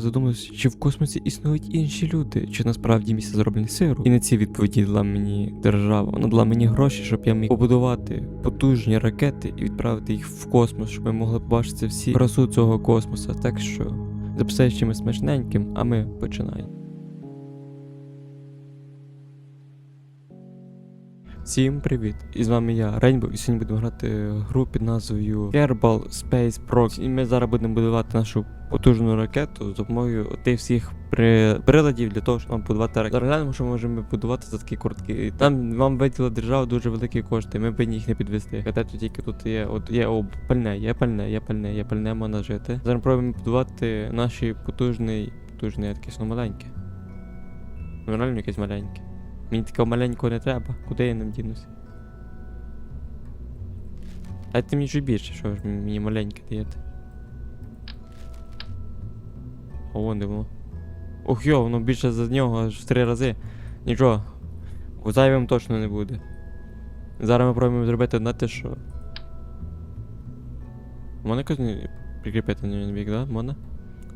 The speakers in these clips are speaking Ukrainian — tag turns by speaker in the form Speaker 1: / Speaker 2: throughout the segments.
Speaker 1: Задумався, чи в космосі існують інші люди, чи насправді місце зроблені сиру. І на ці відповіді дала мені держава. Вона дала мені гроші, щоб я міг побудувати потужні ракети і відправити їх в космос, щоб ми могли побачити всі красу цього космоса. Так що записай чимось смачненьким, а ми починаємо. Всім привіт! І з вами я, Рейнбо, і сьогодні будемо грати гру під назвою Kerbal Space Proxy. І ми зараз будемо будувати нашу потужну ракету з допомогою тих всіх при... приладів для того, щоб нам будувати ракету. Зараз глянемо, що можемо будувати за такі кортки. Там вам виділа держава дуже великі кошти, ми повинні їх не підвести. Хоча тут тільки тут є, от є о, пальне, є пальне, є пальне, є пальне, можна жити. Зараз пробуємо будувати наші потужний, потужний, я такий ну маленький. Ну, якесь маленьке. Мені такого маленького не треба. Куди я ним дінуся? Дайте мені чуть більше, що ж мені маленьке даєте. О, вон де воно. Ох йо, воно більше за нього аж в три рази. Нічого. Зайвим точно не буде. Зараз ми пробуємо зробити на те, що. Можна якось прикріпити на бік, да? Можна?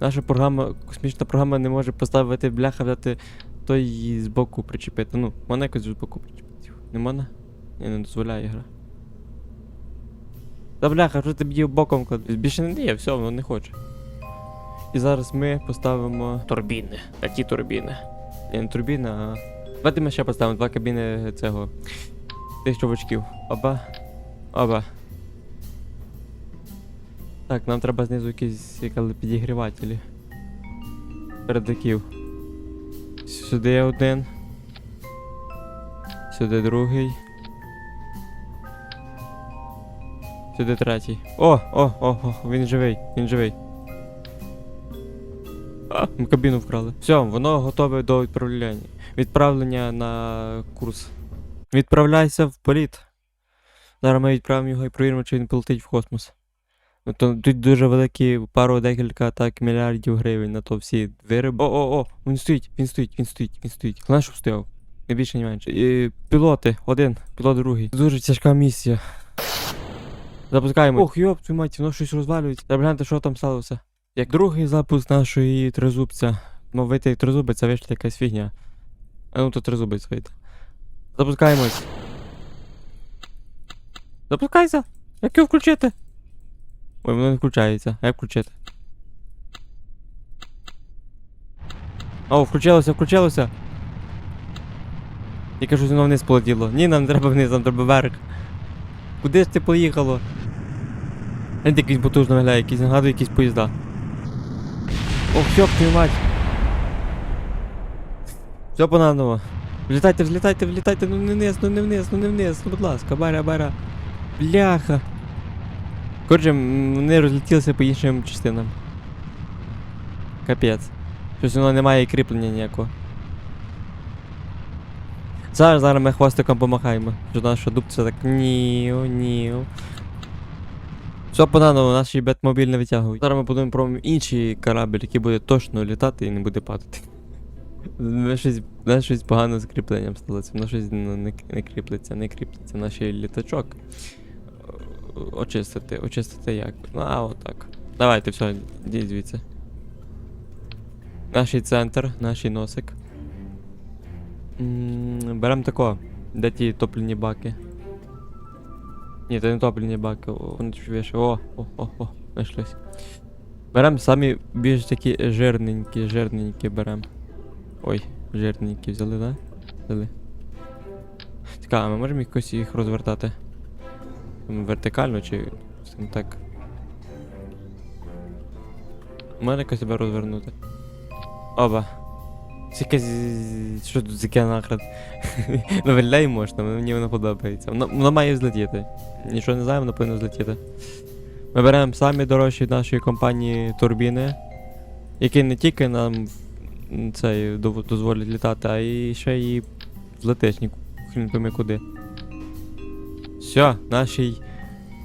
Speaker 1: Наша програма, космічна програма не може поставити бляха взяти той її з боку причепити. Ну, можна якось з боку причепити. Не можна? Ні, не дозволяє гра. Та бляха, що ти б її боком кладеш? Більше не дає, все, воно не хоче. І зараз ми поставимо турбіни. А ті турбіни. Ні, не турбіни, а. Давайте ми ще поставимо два кабіни цього. Тих чувачків. Оба. Оба. Так, нам треба знизу якісь підігрівателі. Передаків. Сюди один. Сюди другий. Сюди третій. О, о, о, о, він живий, він живий. А, ми кабіну вкрали. Все, воно готове до відправлення. Відправлення на курс. Відправляйся в політ. Зараз ми відправимо його і провіримо, чи він полетить в космос. Ну, то тут дуже великі, пару декілька так мільярдів гривень на то всі вироби. О, о, о, він стоїть, він стоїть, він стоїть, він стоїть. Головне, щоб стояв. Не більше, не менше. І пілоти, один, пілот другий. Дуже тяжка місія. Запускаємо. Ох, йоп, твою мать, воно щось розвалюється. Треба глянути, що там сталося. Як другий запуск нашої тризубця. Мав вийти як тризубець, а вийшла якась фігня. А ну то тризубець вийде. Запускаємось. Запускайся! Як його включити? Ой, воно не включається. А як включити? О, включилося, включилося. Я кажу, воно вниз полетіло. Ні, нам треба вниз, нам треба вверх. Куди ж ти поїхало? Гляньте, якийсь потужно виглядає, якісь нагадує якісь поїзда. Ох, йоп, твою мать. Все понаново. Влітайте, влітайте, влітайте, ну не вниз, ну не вниз, ну не вниз, ну будь ласка, бара, бара. Бляха. Коротше, вони розлетілися по іншим частинам. Капець. Щось воно немає кріплення ніякого. Зараз, зараз ми хвостиком помахаємо. Що наша дубця так ніо, ніо. Все понаново, наші бетмобіль не витягують. Зараз ми будемо пробуємо інший корабль, який буде точно літати і не буде падати. Ми щось, нас щось погано з кріпленням сталося. Воно щось не, не кріплеться, не кріплеться наш літачок. Очистити, очистити як? Ну, а отак. Давайте, все, йдіть звідси. Наш центр, наш носик. М, Берем тако. Де ті топливні баки? Ні, це не топливні баки, вони чуть вище. О, о, о, о, знайшлись. Берем самі більш такі жирненькі, жирненькі берем. Ой, жирненькі взяли, да? Взяли. Цікаво, ми можемо якось їх розвертати? Вертикально чи так? Можна якось себе розвернути. Оба. Це якась... Що тут за нахрен? ну можна, мені воно подобається. Воно, воно має злетіти. Нічого не знаю, воно повинно злетіти. Ми беремо самі дорожчі нашої компанії турбіни, які не тільки нам цей дозволять літати, а і ще й злетиш ні хрін куди. Все, наш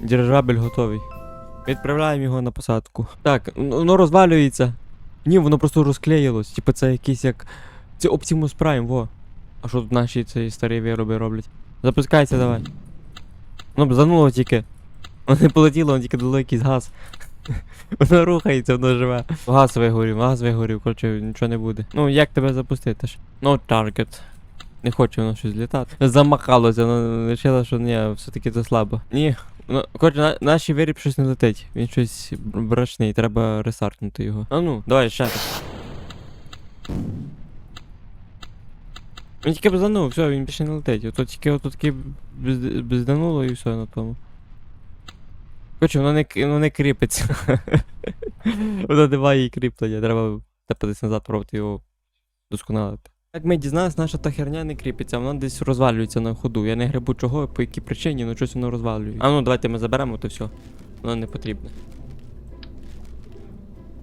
Speaker 1: дирижабель готовий. Відправляємо його на посадку. Так, воно розвалюється. Ні, воно просто розклеїлось. Типа це якийсь як. Це Optimus Prime, во. А що тут наші ці старі вироби роблять? Запускайся давай. Ну б зануло тільки. Воно не полетіло, воно тільки дало якийсь газ. Воно рухається, воно живе. Газ вигорів, газ вигорів, коротше, нічого не буде. Ну, як тебе запустити ж? Ну, target. Не хоче воно щось літати. Замахалося, воно вирішило, що ні, все-таки це слабо. Ні. Ну, коротше, на, нашій виріб щось не летить. Він щось брачний, треба ресартнути його. А ну, давай ще раз. Він тільки бзданув, все, він більше не летить. Ото тільки ото бзд- бздануло і все на тому. Коротше, воно не, воно не кріпиться. воно немає її кріплення, треба тепатись назад, пробувати його досконалити. Як ми дізналися, наша та херня не кріпиться, вона десь розвалюється на ходу. Я не грибу чого, по якій причині, ну щось воно розвалюється. А ну давайте ми заберемо, то все. Воно не потрібне.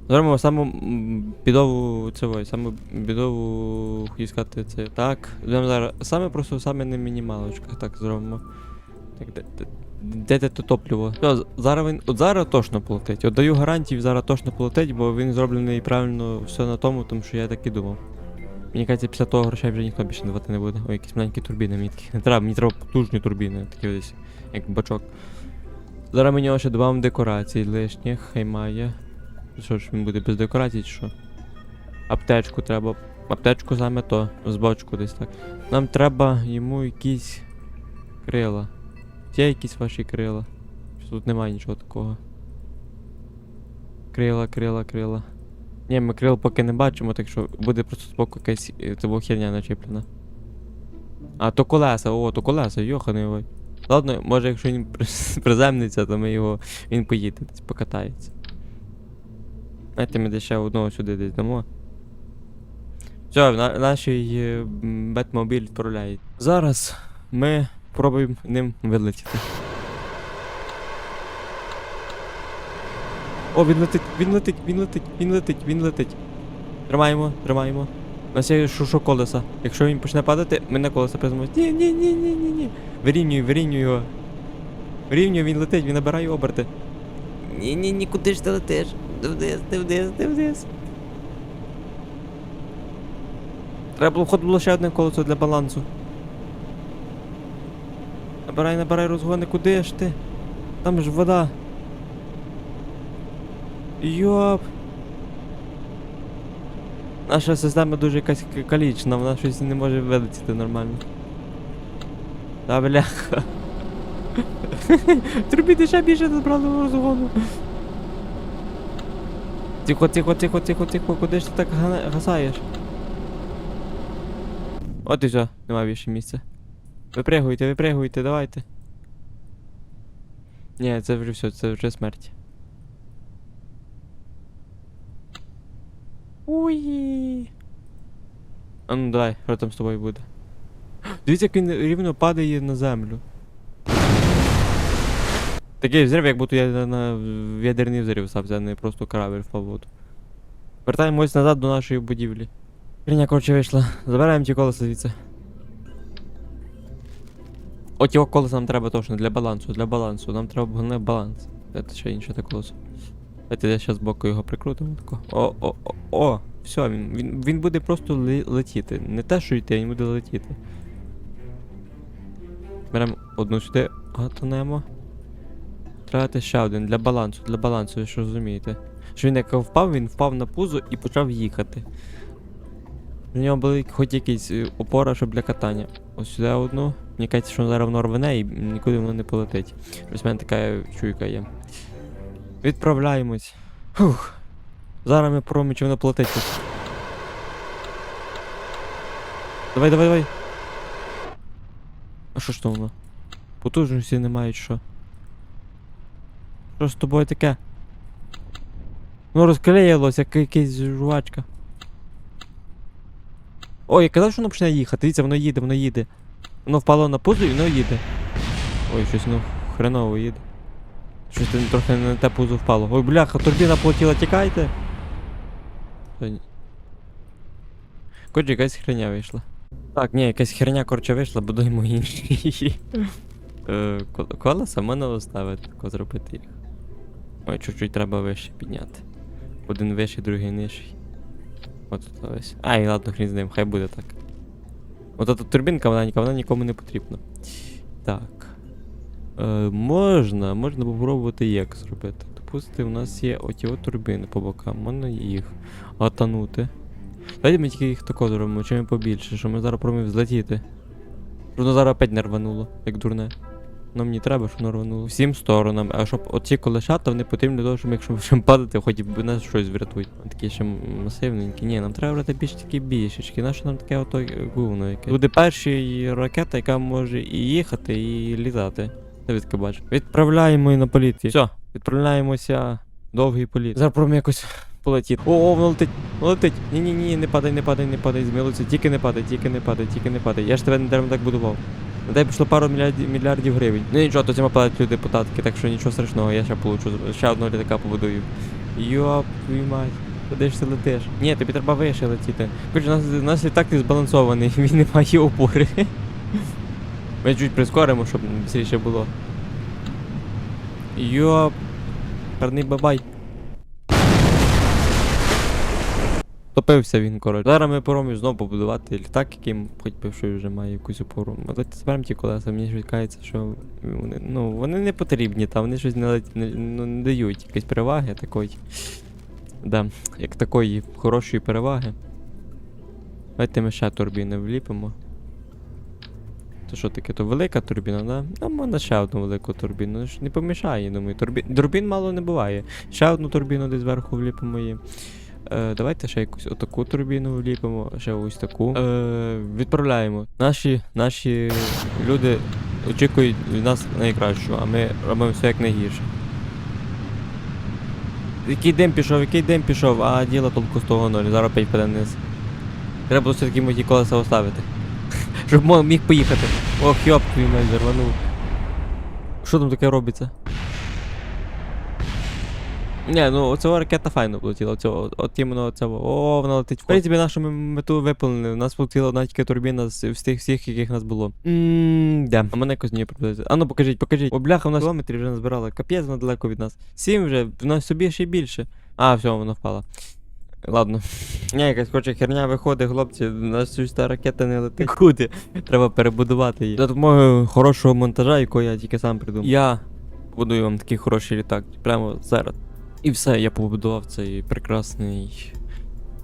Speaker 1: Зробимо саму бідову цього, саму бідову, хотів сказати, це. Так, зараз саме просто саме на мінімалочках, так зробимо. Так, де, де, де те то топливо? Все, зараз він. От зараз точно полетить. От даю гарантії, зараз точно полетить, бо він зроблений правильно все на тому, тому що я так і думав. Мені кажеться, після того грошей вже ніхто більше давати не буде. Ой, якісь маленькі турбіни мені такі. Не треба, мені треба потужні турбіни, такі ось, як бачок. Зараз нього ще додамо декорацій лишніх, хай має. Що ж він буде без декорацій чи що? Аптечку треба. Аптечку саме то, з бочку десь так. Нам треба йому якісь крила. Є якісь ваші крила? Чи тут немає нічого такого. Крила, крила, крила. Ні, ми крил поки не бачимо, так що буде просто збоку якась е, це була херня начеплена. А, то колеса, о, то колеса, йоханий. Ладно, може якщо він приземниться, то ми його. він поїде, покатається. Знаєте, ми десь ще одного сюди десь дамо. Все, на, наш е, Бетмобіль відправляє. Зараз ми пробуємо ним вилетіти. О, він летить, він летить, він летить, він летить, він летить. Тримаємо, тримаємо. У нас є шушо колеса. Якщо він почне падати, ми на колеса приземлимося. Ні, ні, ні, ні, ні, ні. Вирівнюй, вирівнюй його. Вирівнюй, він летить, він набирає оберти. Ні, ні, ні, куди ж ти летиш? Ти вниз, ти вниз, ти вниз. Треба було вход було ще одне колесо для балансу. Набирай, набирай розгони, куди ж ти? Там ж вода. Йоп. Наша система дуже якась калічна, вона щось не може вилетіти нормально. Та бляха. Турбіни ще більше набрали розгону. Тихо, тихо, тихо, тихо, тихо, куди ж ти так гасаєш? От і все, нема більше місця. Випригуйте, випригуйте, давайте. Ні, це вже все, це вже смерть. Уї. А ну давай, що з тобою буде? Дивіться, як він рівно падає на землю. Такий взрив, як будто я на, ядерний взрив стався, а не просто корабль впав в воду. Вертаємось назад до нашої будівлі. Хреня, коротше, вийшла. Забираємо ті колеса звідси. От його колеса нам треба точно для балансу, для балансу. Нам треба баланс. Це ще інше те колесо. Давайте я зараз боку його прикрутимо. О, о, о, о! Все, він, він, він буде просто ле- летіти. Не те, що йти, він буде летіти. Беремо одну сюди, готанемо. Треба ще один для балансу, для балансу, ви що розумієте. Що він як впав, він впав на пузо і почав їхати. У нього були хоч якісь е, опора, щоб для катання. Ось сюди одну. Мені кажеться, що зараз воно рвене і нікуди воно не полетить. Ось в мене така чуйка є. Відправляємось. Фух. Зараз ми чи воно. Давай, давай, давай. А що ж то воно? Потужності немає, чи що? Що з тобою таке? Ну розклеїлось, як якась жувачка. Ой, я казав, що воно почне їхати. Дивіться, воно їде, воно їде. Воно впало на пузо і воно їде. Ой, щось воно хреново їде. Щось трохи не на те пузо впало. Ой, бляха, турбіна полетіла, тікайте. Та. Коротше, якась херня вийшла. Так, ні, якась херня, коротше, вийшла, будуємо інші. Е, кол- Колеса можна оставити, тако зробити їх. Ой, чуть-чуть треба вище підняти. Один вищий, другий нижчий. От тут ось. Ай, ладно, хрін з ним, хай буде так. От эта турбінка вона нікому не потрібна. Так. Е, можна, можна попробувати як зробити. допустити, у нас є оті от турбини по бокам. Можна їх гатанути. Давайте ми тільки їх тако зробимо, чим побільше, що ми зараз промив злетіти. Воно зараз опять не рвануло, як дурне. Нам мені треба, щоб воно рвануло. Всім сторонам. А щоб оці колешата, вони потрібні для того, щоб якщо ми будемо падати, хоч би нас щось врятують. Такі ще масивненькі. Ні, нам треба брати більш такі більшечки. Нащо нам таке ото гувно яке? Буде перша ракета, яка може і їхати, і літати. Відки бачу. Відправляємо на політ. Все, відправляємося. Довгий політ. Зараз пробуємо якось полетіти. О, о, воно летить, воно летить. Ні, ні, ні, не падай, не падай, не падай, змилуйся. Тільки не падай, тільки не падай, тільки не падай. Я ж тебе не даром так будував. На тебе пішло пару мільярдів, мільярдів гривень. Ну нічого, то цьому платять люди депутатки, так що нічого страшного, я ще получу. Ще одного літака побудую. Йоп, твою мать. Куди ж ти летиш? Ні, тобі треба вище летіти. Хоч у нас, у нас літак не збалансований, він не має опори. Ми чуть прискоримо, щоб швидше було. Йоп. Гарний бабай. Топився він, коротше. Зараз ми поромі знову побудувати літак, який хоч би що вже має якусь опору. Давайте зберемо ті колеса, мені щось кається, що вони, ну, вони не потрібні, там вони щось не, не, ну, не дають якоїсь переваги такої. Да, як такої хорошої переваги. Давайте ми ще турбіни вліпимо. То що таке? То велика турбіна, да? Ну, можна ще одну велику турбіну. ж Не помішає, думаю. Турбі... Турбін мало не буває. Ще одну турбіну десь зверху вліпимо її. Е, давайте ще якусь отаку турбіну вліпимо, ще ось таку. Е, відправляємо. Наші, наші люди очікують від нас найкращого, а ми робимо все як найгірше. Який дим пішов, який дим пішов, а діло толку з того ноль, зараз впаде вниз. Треба було все-таки моті колеса оставити. Щоб міг поїхати. Ох, йоп, твій мене зарванув. Що там таке робиться? Ні, ну оцього ракета файно полетіла, оцього, от іменно оцього. О, вона летить. В принципі, нашу мету виповнили. У нас полетіла одна тільки турбіна з, тих всіх, яких нас було. Ммм, де. А мене якось не пропозиція. А ну покажіть, покажіть. О, бляха, в нас кілометрів вже назбирали. Капець вона далеко від нас. Сім вже, в нас собі ще й більше. А, все, вона впала. Ладно. Ні, якась хоче херня виходить, хлопці, у нас щось та ракета не летить. Куди? Треба перебудувати її. За допомогою хорошого монтажа, якого я тільки сам придумав. Я будую вам такий хороший літак. Прямо зараз. І все, я побудував цей прекрасний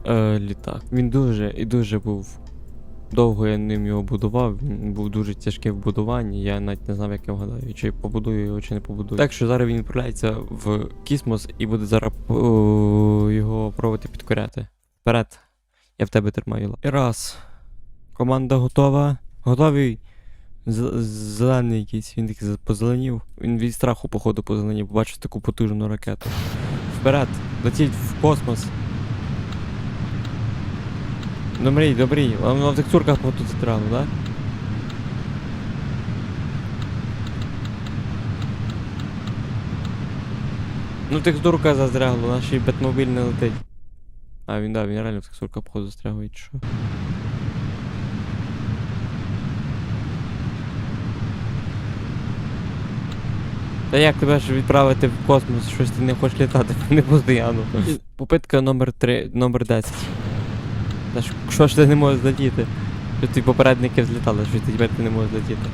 Speaker 1: е, літак. Він дуже і дуже був. Довго я ним його будував, він був дуже тяжкий в будуванні, я навіть не знав, як я вгадаю, чи побудую його, чи не побудую. Так що зараз він відправляється в космос і буде зараз о, його пробувати підкоряти. Вперед, я в тебе тримаю. І раз. Команда готова. Готовий. Зелений якийсь, він такий позеленів. Він від страху, походу, позеленів, побачив таку потужну ракету. Вперед, летіть в космос. Добрий, добрий. А Воно в текстурках тут застряло, да? Ну текстурка застрягла, наш і бетмобіль не летить. А, він да, він реально в текстурках походу застрягує, чи що. Та як тебе ж відправити в космос, щось ти не хочеш літати, не постійно. Попитка номер 3, номер 10. Що ж ти не можеш злетіти? Що ті попередники взлітали, що ти тепер ти не можеш злетіти.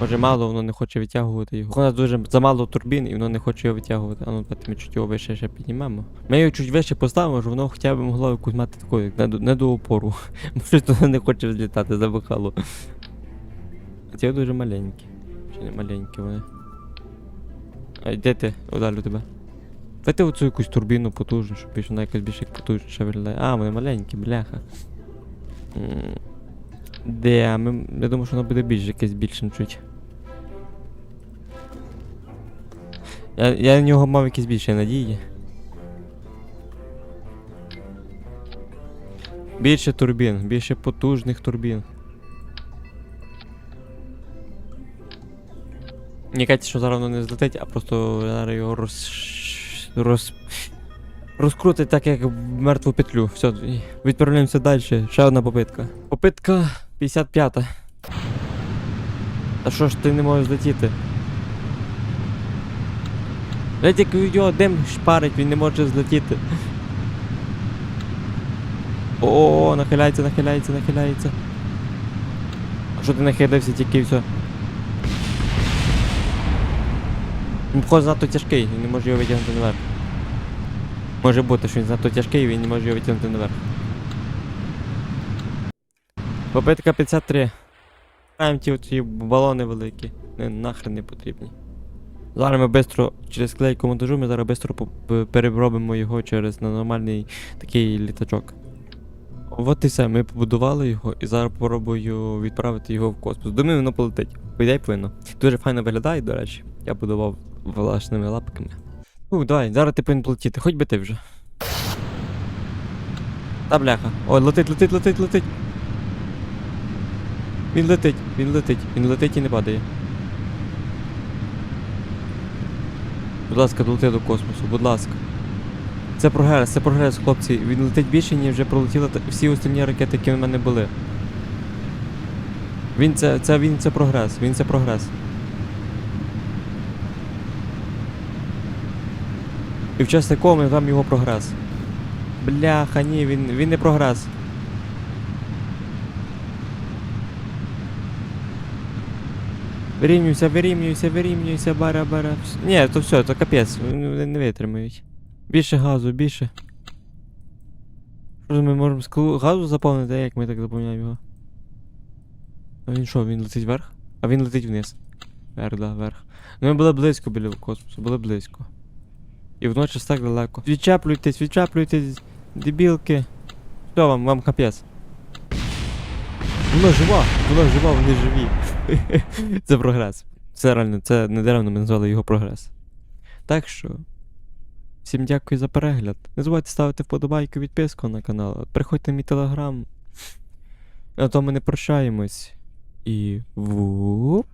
Speaker 1: Може мало, воно не хоче витягувати його. У нас дуже замало турбін і воно не хоче його витягувати. А ну давайте ми чуть його вище ще піднімемо. Ми його чуть вище поставимо, щоб воно хоча б могло якусь мати таку, як не, до- не до опору. Може воно не хоче взлітати, забухало. Ці дуже маленькі. Чи не маленькі вони? А де ти? Удалю тебе. Дайте оцю якусь турбіну потужну, щоб вона якась більш як потужніше виглядає. А, вони маленькі, бляха. Де, ми, я думаю, що вона буде більш якесь більшим чуть. Я, я на нього мав якісь більші надії. Більше турбін, більше потужних турбін. Мені кажеться, що зараз воно не злетить, а просто зараз його роз... роз... розкрутить так, як мертву петлю. Все, відправляємося далі. Ще одна попитка. Попитка 55. Та що ж ти не можеш злетіти? Ледь як від нього дим шпарить, він не може злетіти. О, нахиляється, нахиляється, нахиляється. А що ти нахилився тільки і все? Він походу занадто тяжкий, він не може його витягнути наверх. Може бути, що він занадто тяжкий, він не може його витягнути наверх. Попитка 53. Граємо ті оці балони великі. Не, нахрен не потрібні. Зараз ми швидко через клейку монтажу, ми зараз швидко переробимо його через нормальний такий літачок. От і все, ми побудували його і зараз попробую відправити його в космос. Думаю, воно полетить. По ідеї повинно. Дуже файно виглядає, до речі. Я будував власними лапками. Ух, давай, зараз ти повинен полетіти, хоч би ти вже. Та бляха. Ой, летить, летить, летить, летить. Він летить, він летить, він летить і не падає. Будь ласка, долети до космосу, будь ласка. Це прогрес, це прогрес, хлопці. Він летить більше, ніж вже пролетіли всі остальні ракети, які в мене були. Він це, це він це прогрес, він це прогрес. І в час такого ми там його прогрес. Бляха, ні, він, він не прогрес. Вирівнюйся, вирівнюйся, вирівнюйся, бара, бара. Ні, то все, то капець, вони не витримають. Більше газу, більше. Що ми можемо склу газу заповнити, а як ми так заповняємо його? А він що, він летить вверх? А він летить вниз. Вверх, да, вверх. Ну ми були близько біля космосу, були близько. І водночас так далеко. Відчеплюйтесь, відчеплюйтесь, дебілки. Що вам, вам капець. Вона жива, вона жива, вони живі. це прогрес. Це реально, це не даремно ми назвали його прогрес. Так що. Всім дякую за перегляд. Не забувайте ставити вподобайку, підписку на канал. Приходьте в мій телеграм. На то ми не прощаємось. І вуп.